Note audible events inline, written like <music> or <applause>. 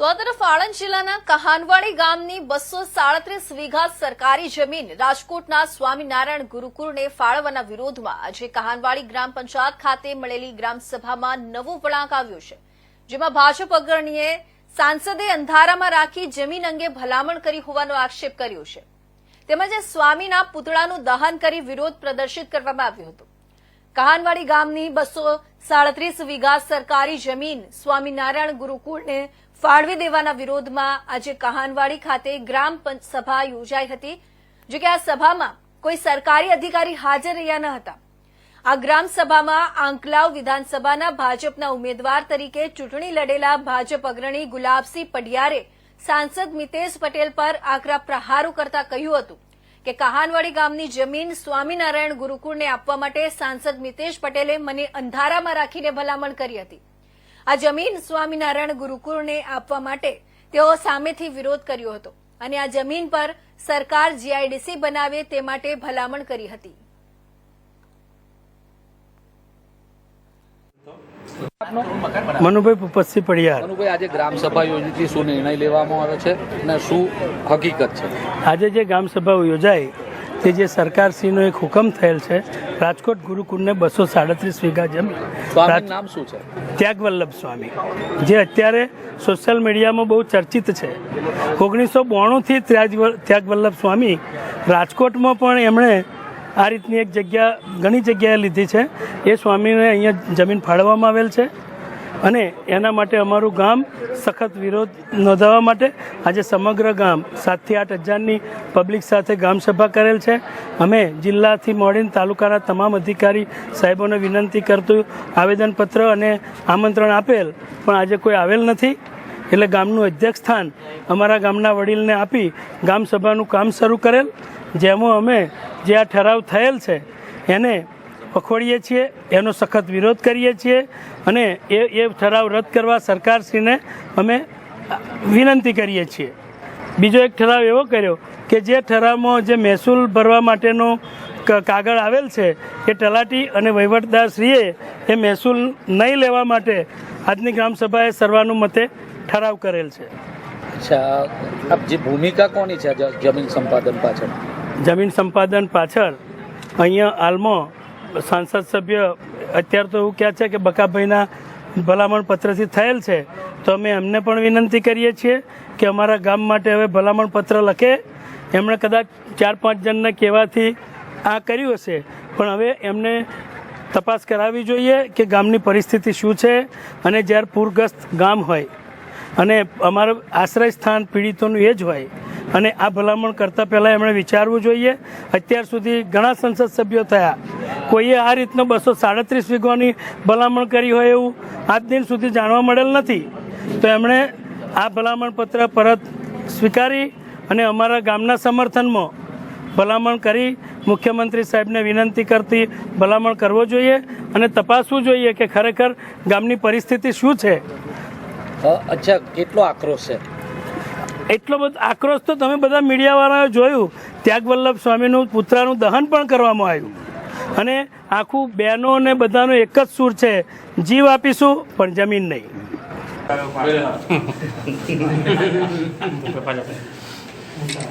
તો આ તરફ આણંદ જિલ્લાના કહાનવાડી ગામની બસો સાડત્રીસ વીઘા સરકારી જમીન રાજકોટના સ્વામિનારાયણ ગુરુકુળને ફાળવવાના વિરોધમાં આજે કહાનવાડી ગ્રામ પંચાયત ખાતે મળેલી ગ્રામસભામાં નવો વળાંક આવ્યો છે, જેમાં ભાજપ અગ્રણીએ સાંસદે અંધારામાં રાખી જમીન અંગે ભલામણ કરી હોવાનો આક્ષેપ કર્યો છે. તેમજ સ્વામીના પુતળાનું દહન કરી વિરોધ પ્રદર્શિત કરવામાં આવ્યો હતો. કહાનવાડી ગામની બસો સાડત્રીસ વીઘા સરકારી જમીન સ્વામિનારાયણ ગુરુકુળને ફાળવી દેવાના વિરોધમાં આજે કહાનવાડી ખાતે ગ્રામ સભા યોજાઈ હતી, જો કે આ સભામાં કોઈ સરકારી અધિકારી હાજર રહ્યા ન હતા. આ ગ્રામ સભામાં આંકલાવ વિધાનસભાના ભાજપના ઉમેદવાર તરીકે ચૂંટણી લડેલા ભાજપ અગ્રણી ગુલાબસિંહ પઢિયારે સાંસદ મિતેશ પટેલ પર આકરા પ્રહારો કરતા કહ્યું હતું. કે કહાનવાડી ગામની જમીન સ્વામિનારાયણ ગુરુકુળને આપવા માટે સાંસદ મિતેશ પટેલે મને અંધારામાં રાખીને ભલામણ કરી હતી. આ જમીન સ્વામિનારાયણ ગુરુકુળને આપવા માટે તેઓ સામેથી વિરોધ કર્યો હતો અને આ જમીન પર સરકાર જીઆઈડીસી બનાવે તે માટે ભલામણ કરી હતી. મનુભાઈ ભૂપતસિંહ પડિયાર. મનુભાઈ આજે ગ્રામ સભા યોજી શું નિર્ણય લેવામાં આવે છે અને શું હકીકત છે? આજે જે ગ્રામ સભા યોજાઈ તે જે સરકારશ્રીનો એક હુકમ થયેલ છે રાજકોટ ગુરુકુળને બસો સાડત્રીસ વીઘા જમીન. નામ શું છે? ત્યાગવલ્લભ સ્વામી જે અત્યારે સોશિયલ મીડિયામાં બહુ ચર્ચિત છે. ઓગણીસો બોણુંથી ત્યાગવલ્લભ સ્વામી રાજકોટમાં પણ એમણે આ રીતની એક જગ્યા, ઘણી જગ્યાએ લીધી છે. એ સ્વામીને અહીંયા જમીન ફાળવવામાં આવેલ છે અને એના માટે અમારું ગામ સખત વિરોધ નોંધાવવા માટે આજે સમગ્ર ગામ સાતથી આઠ હજારની પબ્લિક સાથે ગામસભા કરેલ છે. અમે જિલ્લાથી મોડીને તાલુકાના તમામ અધિકારી સાહેબોને વિનંતી કરતું આવેદનપત્ર અને આમંત્રણ આપેલ, પણ આજે કોઈ આવેલ નથી. એટલે ગામનું અધ્યક્ષ સ્થાન અમારા ગામના વડીલને આપી ગામસભાનું કામ શરૂ કરેલ. જેમાં અમે જે આ ઠરાવ થયેલ છે, એને પખોડીએ છીએ, એનો સખત વિરોધ કરીએ છીએ અને એ એ ઠરાવ રદ કરવા સરકારશ્રીને અમે વિનંતી કરીએ છીએ. બીજો એક ઠરાવ એવો કર્યો કે જે ઠરાવમાં જે મહેસૂલ ભરવા માટેનો કાગળ આવેલ છે, એ તલાટી અને વહીવટદારશ્રીએ એ મહેસૂલ નહીં લેવા માટે આજની ગ્રામસભાએ સર્વાનુમતે ઠરાવ કરેલ છે. અચ્છા જે ભૂમિકા કોની છે, જમીન સંપાદન પાછળ જમીન સંપાદન પાછળ અહીંયા હાલમાં સાંસદ સભ્ય અત્યારે તો એવું કહે છે કે બકાભાઈના ભલામણ પત્રથી થયેલ છે. તો અમે એમને પણ વિનંતી કરીએ છીએ કે અમારા ગામ માટે હવે ભલામણ પત્ર લખે. એમણે કદાચ ચાર પાંચ જણને કહેવાથી આ કર્યું હશે. પણ હવે એમને તપાસ કરાવવી જોઈએ કે ગામની પરિસ્થિતિ શું છે અને જ્યારે પૂરગ્રસ્ત ગામ હોય અને અમારું આશ્રય સ્થાન પીડિતોનું એ જ હોય અને આ ભલામણ કરતાં પહેલાં એમણે વિચારવું જોઈએ. અત્યાર સુધી ઘણા સંસદ સભ્યો થયા. કોઈએ આ રીતનો બસો સાડત્રીસ વીઘોની ભલામણ કરી હોય એવું આજ દિન સુધી જાણવા મળેલ નથી. તો એમણે આ ભલામણ પત્ર પરત સ્વીકારી અને અમારા ગામના સમર્થનમાં ભલામણ કરી મુખ્યમંત્રી સાહેબને વિનંતી કરતી ભલામણ કરવો જોઈએ અને તપાસવું જોઈએ કે ખરેખર ગામની પરિસ્થિતિ શું છે. અચ્છા, કેટલો આક્રોશ છે? એટલો બધો આક્રોશ તો તમે બધા મીડિયાવાળાએ જોયું. ત્યાગવલ્લભ સ્વામીનું પુત્રાનું દહન પણ કરવામાં આવ્યું. અને આખું બહેનો અને બધાનો એક જ સૂર છે જીવ આપીશું પણ જમીન નહીં. <laughs> <laughs> <laughs>